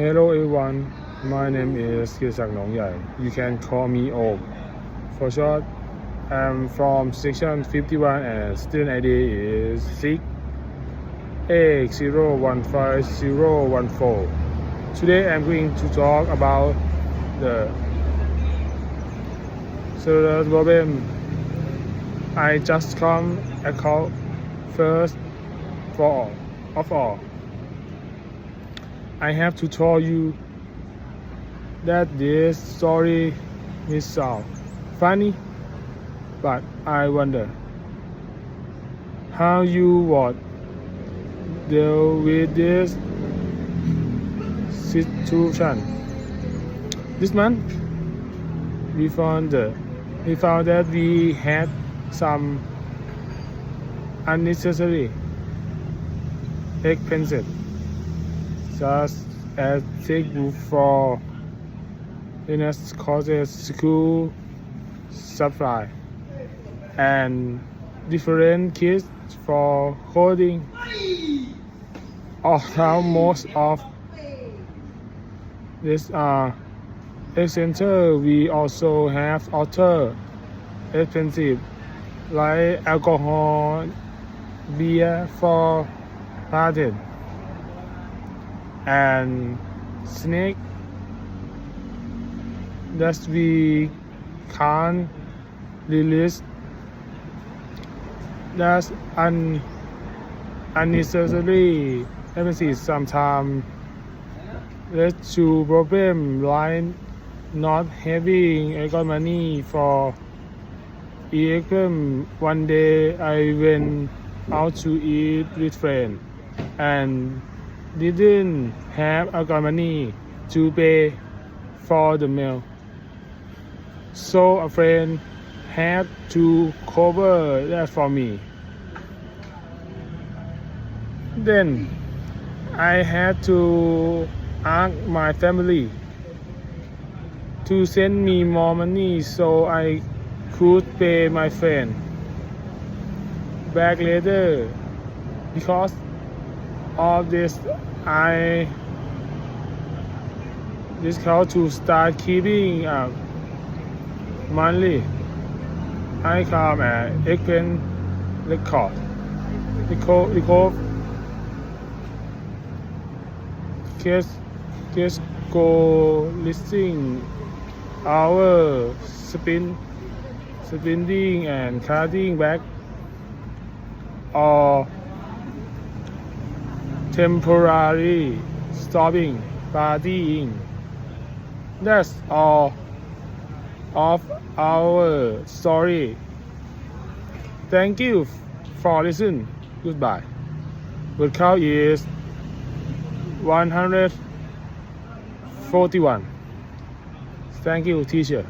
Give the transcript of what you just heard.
Hello everyone, my name is Kirsak Nongyai. You can call me Om. For short, I'm from section 51 and student ID is 6 015014. Today I'm going to talk about the cerebral problem. I just come account first for all, of all. I have to tell you that this story may sound funny, but I wonder how you would deal with this situation. This month, we found we found that we had some unnecessary expenses such as textbook for business courses, school supply, and different kits for coding. Although most of these are uh, essential, we also have other expensive like alcohol, beer for party and snake that we can't release that's un unnecessary. Emphasis sometimes led to problem. Like not having money for example one day I went out to eat with friends and didn't have enough money to pay for the meal. So a friend had to cover that for me. Then I had to ask my family to send me more money so I could pay my friend back later because of this I discount to start keeping up monthly. Income and expense record record record case case go listing our spin spending and cutting back or temporary stopping partying. That's all of our story. Thank you for listening. Goodbye. Word count is 141. Thank you, teacher.